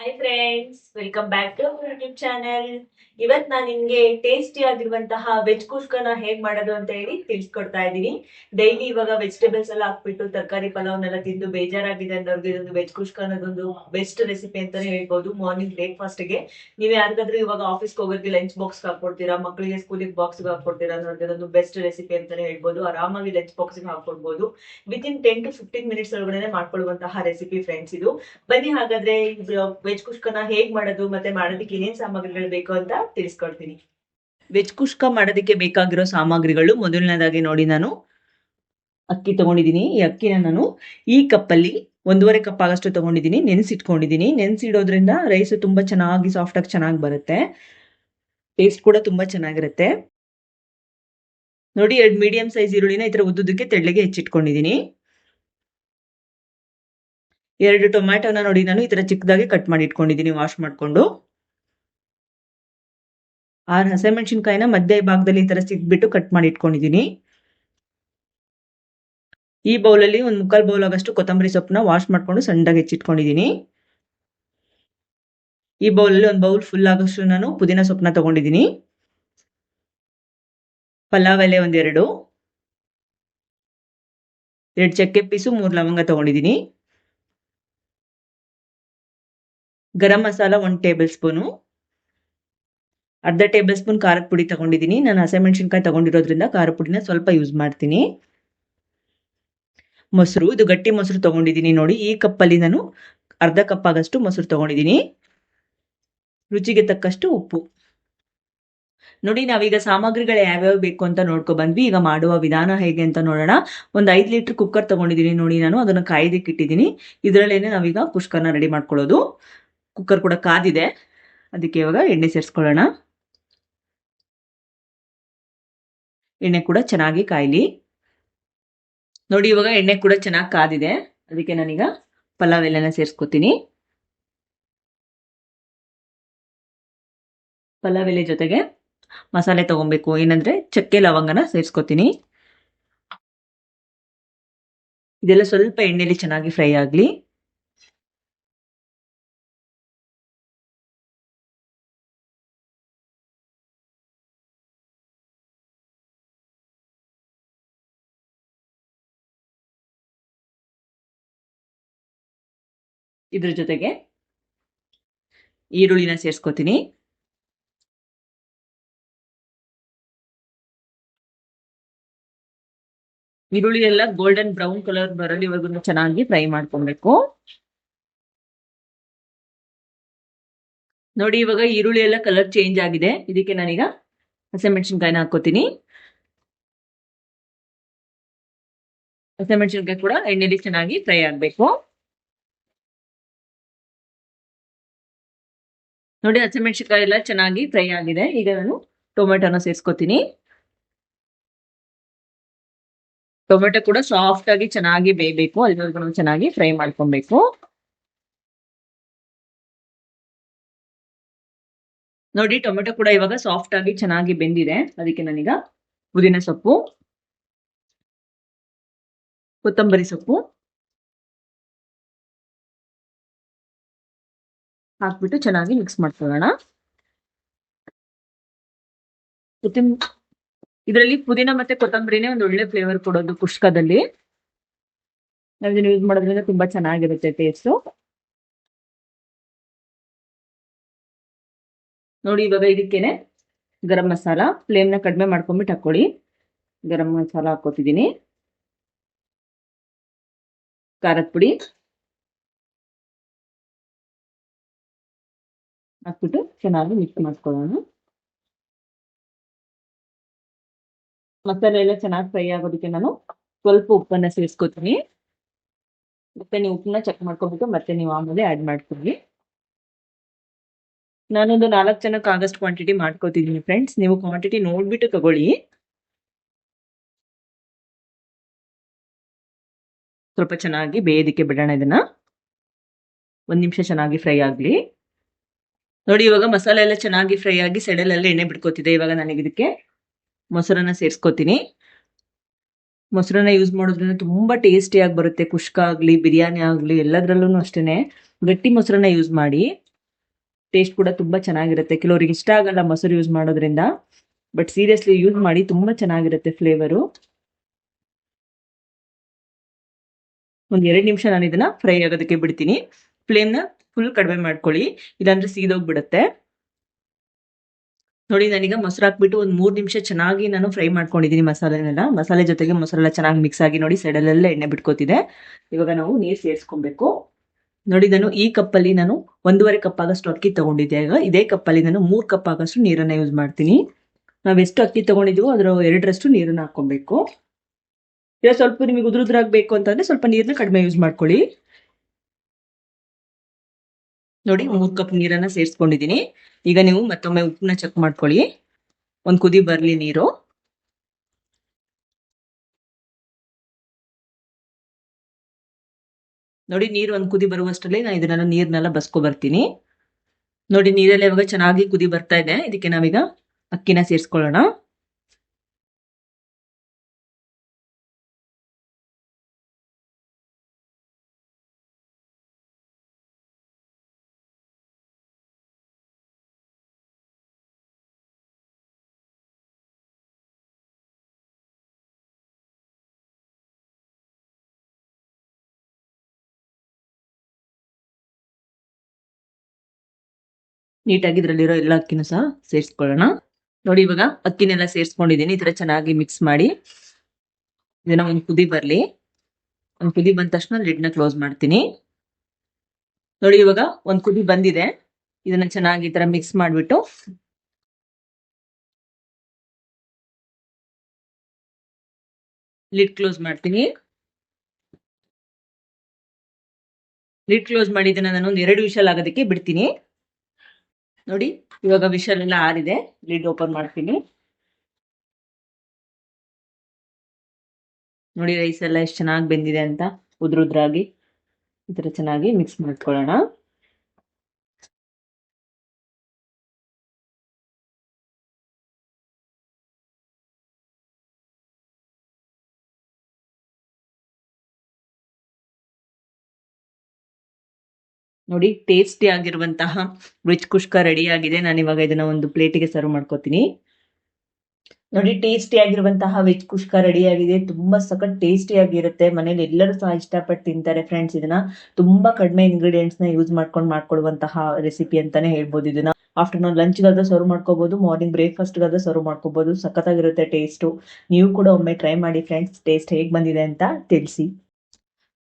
Hi friends welcome back to YouTube channel ಇವತ್ ನಾನು ನಿಮ್ಗೆ ಟೇಸ್ಟಿ ಆಗಿರುವಂತಹ ವೆಜ್ ಕುಷ್ಕನ ಹೇಗ್ ಮಾಡೋದು ಅಂತ ಹೇಳಿ ತಿಳಿಸ್ಕೊಡ್ತಾ ಇದ್ದೀನಿ. ಡೈಲಿ ಇವಾಗ ವೆಜಿಟೇಬಲ್ಸ್ ಎಲ್ಲ ಹಾಕ್ಬಿಟ್ಟು ತರಕಾರಿ, ಪಲಾವ್ನೆಲ್ಲ ತಿಂದು ಬೇಜಾರಾಗಿದೆ ಅನ್ನೋರ್ಗೆ ಇದೊಂದು ವೆಜ್ ಕುಷ್ಕ ಅನ್ನೋದೊಂದು ಬೆಸ್ಟ್ ರೆಸಿಪಿ ಅಂತಾನೆ ಹೇಳ್ಬೋದು ಮಾರ್ನಿಂಗ್ ಬ್ರೇಕ್ಫಾಸ್ಟ್ಗೆ. ನೀವು ಯಾರಿಗಾದ್ರೂ ಇವಾಗ ಆಫೀಸ್ಗೆ ಹೋಗೋರಿಗೆ ಲಂಚ್ ಬಾಕ್ಸ್ ಹಾಕೊಡ್ತೀರಾ ಮಕ್ಳಿಗೆ ಸ್ಕೂಲಿಗೆ ಬಾಕ್ಸ್ ಹಾಕೊಡ್ತೀರಾ ಅನ್ನೋದು ಇದೊಂದು ಬೆಸ್ಟ್ ರೆಸಿಪಿ ಅಂತಾನೆ ಹೇಳ್ಬೋದು. ಆರಾಮಾಗಿ lunch box ಹಾಕೊಡ್ಬೋದು within ten to fifteen minutes ಒಳಗಡೆ ಮಾಡ್ಕೊಳ್ಳುವಂತಹ ರೆಸಿಪಿ ಫ್ರೆಂಡ್ಸ್ ಇದು. ಬನ್ನಿ ಹಾಗಾದ್ರೆ ವೆಜ್ ಕುಷ್ಕನ ಹೇಗ್ ಮಾಡೋದು ಮತ್ತೆ ಮಾಡೋದಕ್ಕೆ ಏನೇನ್ ಸಾಮಗ್ರಿಗಳು ಬೇಕು ಅಂತ ತಿಳಿಸ್ಕೊಡ್ತೀನಿ. ವೆಜ್ ಕುಷ್ಕ ಮಾಡೋದಕ್ಕೆ ಬೇಕಾಗಿರೋ ಸಾಮಗ್ರಿಗಳು ಮೊದಲನೇದಾಗಿ ನೋಡಿ ನಾನು. ಅಕ್ಕಿ ತಗೊಂಡಿದ್ದೀನಿ, ಈ ಅಕ್ಕಿನ ನಾನು ಈ ಕಪ್ಪಲ್ಲಿ ಒಂದೂವರೆ ಕಪ್ ಆಗಷ್ಟು ತಗೊಂಡಿದ್ದೀನಿ, ನೆನೆಸಿಟ್ಕೊಂಡಿದ್ದೀನಿ. ನೆನೆಸಿಡೋದ್ರಿಂದ ರೈಸ್ ತುಂಬಾ ಚೆನ್ನಾಗಿ ಸಾಫ್ಟ್ ಆಗಿ ಚೆನ್ನಾಗಿ ಬರುತ್ತೆ. ಟೇಸ್ಟ್ ಕೂಡ ತುಂಬಾ ಚೆನ್ನಾಗಿರುತ್ತೆ. ನೋಡಿ, ಎರಡು ಮೀಡಿಯಂ ಸೈಜ್ ಈರುಳ್ಳಿನ ಈ ಥರ ಉದ್ದುದಕ್ಕೆ ತೆಳ್ಳಗೆ ಹೆಚ್ಚಿಟ್ಕೊಂಡಿದ್ದೀನಿ. ಎರಡು ಟೊಮ್ಯಾಟೋನ ನೋಡಿ ನಾನು ಈ ತರ ಚಿಕ್ಕದಾಗಿ ಕಟ್ ಮಾಡಿ ಇಟ್ಕೊಂಡಿದ್ದೀನಿ ವಾಶ್ ಮಾಡಿಕೊಂಡು. ಆರು ಹಸಿಮೆಣಸಿನ್ಕಾಯಿನ ಮಧ್ಯ ಭಾಗದಲ್ಲಿ ಈ ತರ ಸಿಕ್ಬಿಟ್ಟು ಕಟ್ ಮಾಡಿ ಇಟ್ಕೊಂಡಿದ್ದೀನಿ. ಈ ಬೌಲಲ್ಲಿ ಒಂದು ಮುಕ್ಕಾಲ್ ಬೌಲ್ ಆಗಷ್ಟು ಕೊತ್ತಂಬರಿ ಸೊಪ್ಪನ್ನ ವಾಶ್ ಮಾಡ್ಕೊಂಡು ಸಣ್ಣದಾಗಿ ಹೆಚ್ಚಿಟ್ಕೊಂಡಿದ್ದೀನಿ. ಈ ಬೌಲಲ್ಲಿ ಒಂದು ಬೌಲ್ ಫುಲ್ ಆಗಷ್ಟು ನಾನು ಪುದೀನ ಸೊಪ್ಪನ್ನ ತಗೊಂಡಿದ್ದೀನಿ. ಪಲಾವ್ ಎಲೆ ಒಂದೆರಡು. ಎರಡು ಚಕ್ಕೆ ಪೀಸು, ಮೂರು ಲವಂಗ ತಗೊಂಡಿದ್ದೀನಿ. ಗರಂ ಮಸಾಲ ಒಂದು ಟೇಬಲ್ ಸ್ಪೂನು. ಅರ್ಧ ಟೇಬಲ್ ಸ್ಪೂನ್ ಖಾರದ ಪುಡಿ ತಗೊಂಡಿದ್ದೀನಿ ನಾನು ಹಸಿಮೆಣಸಿನ್ಕಾಯಿ ತಗೊಂಡಿರೋದ್ರಿಂದ ಖಾರ ಪುಡಿನ ಸ್ವಲ್ಪ ಯೂಸ್ ಮಾಡ್ತೀನಿ. ಮೊಸರು, ಇದು ಗಟ್ಟಿ ಮೊಸರು ತಗೊಂಡಿದ್ದೀನಿ ನೋಡಿ. ಈ ಕಪ್ಪಲ್ಲಿ ನಾನು ಅರ್ಧ ಕಪ್ ಆಗಷ್ಟು ಮೊಸರು ತಗೊಂಡಿದ್ದೀನಿ ರುಚಿಗೆ ತಕ್ಕಷ್ಟು ಉಪ್ಪು. ನೋಡಿ, ನಾವೀಗ ಸಾಮಗ್ರಿಗಳು ಯಾವ್ಯಾವ ಬೇಕು ಅಂತ ನೋಡ್ಕೊ ಬಂದ್ವಿ. ಈಗ ಮಾಡುವ ವಿಧಾನ ಹೇಗೆ ಅಂತ ನೋಡೋಣ. ಒಂದು ಐದು ಲೀಟರ್ ಕುಕ್ಕರ್ ತಗೊಂಡಿದ್ದೀನಿ ನೋಡಿ ನಾನು. ಅದನ್ನು ಕಾಯ್ದಿಕ್ಕಿಟ್ಟಿದ್ದೀನಿ ಇದರಲ್ಲೇನೆ ನಾವೀಗ ಕುಷ್ಕರ್ನ ರೆಡಿ ಮಾಡ್ಕೊಳ್ಳೋದು. ಕುಕ್ಕರ್ ಕೂಡ ಕಾದಿದೆ. ಅದಕ್ಕೆ ಇವಾಗ ಎಣ್ಣೆ ಸೇರಿಸ್ಕೊಳ್ಳೋಣ. ಎಣ್ಣೆ ಕೂಡ ಚೆನ್ನಾಗಿ ಕಾಯಲಿ. ನೋಡಿ, ಇವಾಗ ಎಣ್ಣೆ ಕೂಡ ಚೆನ್ನಾಗಿ ಕಾದಿದೆ. ಅದಕ್ಕೆ ನಾನೀಗ ಪಲಾವ್ ಎಲ್ಲನ ಸೇರಿಸ್ಕೊತೀನಿ. ಪಲಾವ್ ಎಲೆ ಜೊತೆಗೆ ಮಸಾಲೆ ತಗೊಬೇಕು. ಏನಂದ್ರೆ ಚಕ್ಕೆ ಲವಂಗನ ಸೇರಿಸ್ಕೊತೀನಿ. ಇದೆಲ್ಲ ಸ್ವಲ್ಪ ಎಣ್ಣೆಲಿ ಚೆನ್ನಾಗಿ ಫ್ರೈ ಆಗಲಿ. ಇದ್ರ ಜೊತೆಗೆ ಈರುಳ್ಳಿನ ಸೇರಿಸ್ಕೋತೀನಿ. ಈರುಳ್ಳಿ ಎಲ್ಲ ಗೋಲ್ಡನ್ ಬ್ರೌನ್ ಕಲರ್ ಬರಲಿವರೆಗೂ ಚೆನ್ನಾಗಿ ಫ್ರೈ ಮಾಡ್ಕೊಬೇಕು. ನೋಡಿ, ಇವಾಗ ಈರುಳ್ಳಿ ಎಲ್ಲ ಕಲರ್ ಚೇಂಜ್ ಆಗಿದೆ. ಇದಕ್ಕೆ ನಾನೀಗ ಹಸಿಮೆಣಸಿನ್ಕಾಯಿನ ಹಾಕೋತೀನಿ ಹಸಿಮೆಣಸಿನ್ಕಾಯಿ ಕೂಡ ಎಣ್ಣೆಲಿ ಚೆನ್ನಾಗಿ ಫ್ರೈ ಆಗಬೇಕು. ನೋಡಿ, ಹಸಿಮೆಣಸಿನ್ಕಾಯಿ ಎಲ್ಲ ಚೆನ್ನಾಗಿ ಫ್ರೈ ಆಗಿದೆ. ಈಗ ನಾನು ಟೊಮೆಟೊನ ಸೇರಿಸ್ಕೊತೀನಿ. ಟೊಮೆಟೊ ಕೂಡ ಸಾಫ್ಟಾಗಿ ಚೆನ್ನಾಗಿ ಬೇಯಬೇಕು. ಅಲ್ಲಿವರೆಗೂ ಚೆನ್ನಾಗಿ ಫ್ರೈ ಮಾಡ್ಕೊಬೇಕು. ನೋಡಿ, ಟೊಮೆಟೊ ಕೂಡ ಇವಾಗ ಸಾಫ್ಟ್ ಆಗಿ ಚೆನ್ನಾಗಿ ಬೆಂದಿದೆ. ಅದಕ್ಕೆ ನಾನೀಗ ಪುದೀನ ಸೊಪ್ಪು, ಕೊತ್ತಂಬರಿ ಸೊಪ್ಪು. ಹಾಕ್ಬಿಟ್ಟು ಚೆನ್ನಾಗಿ ಮಿಕ್ಸ್ ಮಾಡ್ಕೊಳ್ಳೋಣ. ಇದರಲ್ಲಿ ಪುದೀನ ಮತ್ತೆ ಕೊತ್ತಂಬರಿನೇ ಒಂದು ಒಳ್ಳೆ ಫ್ಲೇವರ್ ಕೊಡೋದು ಕುಷ್ಕದಲ್ಲಿ. ನಾವು ಇದನ್ನ ಯೂಸ್ ಮಾಡೋದ್ರಿಂದ ತುಂಬಾ ಚೆನ್ನಾಗಿರುತ್ತೆ ಟೇಸ್ಟು ನೋಡಿ ಇವಾಗ ಇದಕ್ಕೇನೆ ಗರಂ ಮಸಾಲ ಫ್ಲೇಮ್ನ ಕಡಿಮೆ ಮಾಡ್ಕೊಂಡ್ಬಿಟ್ಟು ಹಾಕೊಳ್ಳಿ ಗರಂ ಮಸಾಲ ಹಾಕೋತಿದ್ದೀನಿ ಖಾರದ ಪುಡಿ. ಹಾಕ್ಬಿಟ್ಟು ಚೆನ್ನಾಗಿ ಮಿಕ್ಸ್ ಮಾಡ್ಕೊಳ್ಳೋಣ. ಮಸಾಲೆ ಎಲ್ಲ ಚೆನ್ನಾಗಿ ಫ್ರೈ ಆಗೋದಕ್ಕೆ ನಾನು ಸ್ವಲ್ಪ ಉಪ್ಪನ್ನ ಸೇರಿಸ್ಕೊತೀನಿ. ಮತ್ತೆ ನೀವು ಉಪ್ಪನ್ನ ಚೆಕ್ ಮಾಡ್ಕೊಬಿಟ್ಟು ಮತ್ತೆ ನೀವು ಆಮೇಲೆ ಆ್ಯಡ್ ಮಾಡ್ಕೊಳ್ಳಿ. ನಾನೊಂದು ನಾಲ್ಕು ಜನಕ್ಕೆ ಆಗಸ್ಟ್ ಕ್ವಾಂಟಿಟಿ ಮಾಡ್ಕೋತಿದ್ದೀನಿ ಫ್ರೆಂಡ್ಸ್ ನೀವು ಕ್ವಾಂಟಿಟಿ ನೋಡ್ಬಿಟ್ಟು ತಗೊಳ್ಳಿ. ಸ್ವಲ್ಪ ಚೆನ್ನಾಗಿ ಬೇಯೋದಕ್ಕೆ ಬಿಡೋಣ ಇದನ್ನ. ಒಂದು ನಿಮಿಷ ಚೆನ್ನಾಗಿ ಫ್ರೈ ಆಗಲಿ. ನೋಡಿ, ಇವಾಗ ಮಸಾಲೆ ಎಲ್ಲ ಚೆನ್ನಾಗಿ ಫ್ರೈ ಆಗಿ ಸೆಡಲೆಲ್ಲ ಎಣ್ಣೆ ಬಿಡ್ಕೋತಿದೆ ಇವಾಗ ನನಗೆ ಇದಕ್ಕೆ ಮೊಸರನ್ನ ಸೇರಿಸ್ಕೋತೀನಿ. ಮೊಸರನ್ನ ಯೂಸ್ ಮಾಡೋದ್ರಿಂದ ತುಂಬಾ ಟೇಸ್ಟಿಯಾಗಿ ಬರುತ್ತೆ. ಕುಷ್ಕ ಆಗಲಿ, ಬಿರಿಯಾನಿ ಆಗಲಿ ಎಲ್ಲದರಲ್ಲೂ ಅಷ್ಟೇ ಗಟ್ಟಿ ಮೊಸರನ್ನ ಯೂಸ್ ಮಾಡಿ. ಟೇಸ್ಟ್ ಕೂಡ ತುಂಬಾ ಚೆನ್ನಾಗಿರುತ್ತೆ. ಕೆಲವರಿಗೆ ಇಷ್ಟ ಆಗಲ್ಲ ಮೊಸರು ಯೂಸ್ ಮಾಡೋದ್ರಿಂದ. ಬಟ್ ಸೀರಿಯಸ್ಲಿ ಯೂಸ್ ಮಾಡಿ ತುಂಬಾ ಚೆನ್ನಾಗಿರುತ್ತೆ ಫ್ಲೇವರು ಒಂದು ಎರಡು ನಿಮಿಷ ನಾನು ಇದನ್ನ ಫ್ರೈ ಆಗೋದಕ್ಕೆ ಬಿಡ್ತೀನಿ. ಫ್ಲೇಮ್ನ ಫುಲ್ ಕಡಿಮೆ ಮಾಡ್ಕೊಳ್ಳಿ. ಇಲ್ಲಾಂದ್ರೆ ಸೀದೋಗ್ಬಿಡುತ್ತೆ. ನೋಡಿ, ನಾನೀಗ ಮೊಸರು ಹಾಕ್ಬಿಟ್ಟು ಒಂದು ಮೂರು ನಿಮಿಷ ಚೆನ್ನಾಗಿ ನಾನು ಫ್ರೈ ಮಾಡ್ಕೊಂಡಿದ್ದೀನಿ ಮಸಾಲೆನೆಲ್ಲ. ಮಸಾಲೆ ಜೊತೆಗೆ ಮೊಸರೆಲ್ಲ ಚೆನ್ನಾಗಿ ಮಿಕ್ಸ್ ಆಗಿ ನೋಡಿ ಸೈಡಲ್ಲೆಲ್ಲ ಎಣ್ಣೆ ಬಿಟ್ಕೋತಿದೆ. ಇವಾಗ ನಾವು ನೀರು ಸೇರಿಸ್ಕೊಬೇಕು. ನೋಡಿ, ನಾನು ಈ ಕಪ್ಪಲ್ಲಿ ನಾನು ಒಂದೂವರೆ ಕಪ್ ಆಗಷ್ಟು ಅಕ್ಕಿ ತಗೊಂಡಿದ್ದೆ. ಈಗ ಇದೇ ಕಪ್ಪಲ್ಲಿ ನಾನು ಮೂರು ಕಪ್ ಆಗಷ್ಟು ನೀರನ್ನ ಯೂಸ್ ಮಾಡ್ತೀನಿ. ನಾವು ಎಷ್ಟು ಅಕ್ಕಿ ತಗೊಂಡಿದ್ದೀವೋ ಅದರ ಎರಡರಷ್ಟು ನೀರನ್ನ ಹಾಕೊಬೇಕು ಇವಾಗ ಸ್ವಲ್ಪ ನಿಮಗೆ ಉದುರುದ್ರಾಗಬೇಕು ಅಂತಂದ್ರೆ ಸ್ವಲ್ಪ ನೀರನ್ನ ಕಡಿಮೆ ಯೂಸ್ ಮಾಡ್ಕೊಳ್ಳಿ. ನೋಡಿ ಮೂರು ಕಪ್ ನೀರನ್ನ ಸೇರಿಸ್ಕೊಂಡಿದ್ದೀನಿ ಈಗ ನೀವು ಮತ್ತೊಮ್ಮೆ ಉಪ್ಪನ್ನ ಚೆಕ್ ಮಾಡ್ಕೊಳ್ಳಿ. ಒಂದ್ ಕುದಿ ಬರ್ಲಿ ನೀರು. ನೋಡಿ, ನೀರು ಒಂದ್ ಕುದಿ ಬರುವಷ್ಟರಲ್ಲಿ ನಾನು ಇದನ್ನ ನೀರ್ನೆಲ್ಲ ಬಸ್ಕೊ ಬರ್ತೀನಿ. ನೋಡಿ, ನೀರೆಲ್ಲ ಇವಾಗ ಚೆನ್ನಾಗಿ ಕುದಿ ಬರ್ತಾ ಇದೆ. ಇದಕ್ಕೆ ನಾವೀಗ ಅಕ್ಕಿನ ಸೇರಿಸ್ಕೊಳ್ಳೋಣ. ನೀಟಾಗಿ ಇದರಲ್ಲಿರೋ ಎಲ್ಲ ಅಕ್ಕಿನೂ ಸಹ ಸೇರಿಸ್ಕೊಳ್ಳೋಣ. ನೋಡಿ ಇವಾಗ ಅಕ್ಕಿನೆಲ್ಲ ಸೇರಿಸ್ಕೊಂಡಿದ್ದೀನಿ. ಈ ತರ ಚೆನ್ನಾಗಿ ಮಿಕ್ಸ್ ಮಾಡಿ. ಇದನ್ನ ಒಂದು ಕುದಿ ಬರಲಿ. ಒಂದು ಕುದಿ ಬಂದ ತಕ್ಷಣ ಲಿಡ್ನ ಕ್ಲೋಸ್ ಮಾಡ್ತೀನಿ. ನೋಡಿ ಇವಾಗ ಒಂದು ಕುದಿ ಬಂದಿದೆ. ಇದನ್ನ ಚೆನ್ನಾಗಿ ಈ ತರ ಮಿಕ್ಸ್ ಮಾಡ್ಬಿಟ್ಟು. ಲಿಡ್ ಕ್ಲೋಸ್ ಮಾಡ್ತೀನಿ. ಲಿಡ್ ಕ್ಲೋಸ್ ಮಾಡಿದ್ದನ್ನ ನಾನು ಒಂದು ಎರಡು ವಿಷಲ್ ಆಗೋದಕ್ಕೆ ಬಿಡ್ತೀನಿ. ನೋಡಿ, ಇವಾಗ ವಿಷಲ್ ಎಲ್ಲ ಆರಿದೆ ಲಿಡ್ ಓಪನ್ ಮಾಡ್ತೀನಿ. ನೋಡಿ ರೈಸ್ ಎಲ್ಲ ಎಷ್ಟು ಚೆನ್ನಾಗಿ ಬೆಂದಿದೆ ಅಂತ. ಉದ್ರುದ್ರಾಗಿ. ಈ ತರ ಚೆನ್ನಾಗಿ ಮಿಕ್ಸ್ ಮಾಡ್ಕೊಳ್ಳೋಣ. ನೋಡಿ ಟೇಸ್ಟಿ ಆಗಿರುವಂತಹ ವೆಜ್ ಕುಷ್ಕ ರೆಡಿ ಆಗಿದೆ. ನಾನು ಇವಾಗ ಇದನ್ನ ಒಂದು ಪ್ಲೇಟಿಗೆ ಸರ್ವ್ ಮಾಡ್ಕೋತೀನಿ. ನೋಡಿ ಟೇಸ್ಟಿ ಆಗಿರುವಂತಹ ವೆಜ್ ಕುಷ್ಕ ರೆಡಿ ಆಗಿದೆ. ತುಂಬಾ ಸಖತ್ ಟೇಸ್ಟಿ ಆಗಿರುತ್ತೆ. ಮನೇಲಿ ಎಲ್ಲರೂ ಸಹ ಇಷ್ಟಪಟ್ಟು ತಿಂತಾರೆ ಫ್ರೆಂಡ್ಸ್ ಇದನ್ನ. ತುಂಬಾ ಕಡಿಮೆ ಇಂಗ್ರೀಡಿಯೆಂಟ್ಸ್ನ ಯೂಸ್ ಮಾಡ್ಕೊಂಡು ಮಾಡ್ಕೊಳ್ಳುವಂತಹ ರೆಸಿಪಿ ಅಂತಾನೆ ಹೇಳ್ಬೋದು ಇದನ್ನ. ಆಫ್ಟರ್ನೂನ್ ಲಂಚ್ ಗಾದ್ರೆ ಸರ್ವ್ ಮಾಡ್ಕೋಬಹುದು ಮಾರ್ನಿಂಗ್ ಬ್ರೇಕ್ಫಾಸ್ಟ್ ಗಾದ್ರೆ ಸರ್ವ್ ಮಾಡ್ಕೋಬಹುದು ಸಖತ್ತಾಗಿರುತ್ತೆ ಟೇಸ್ಟು ನೀವು ಕೂಡ ಒಮ್ಮೆ ಟ್ರೈ ಮಾಡಿ ಫ್ರೆಂಡ್ಸ್ ಟೇಸ್ಟ್ ಹೇಗೆ ಬಂದಿದೆ ಅಂತ ತಿಳಿಸಿ.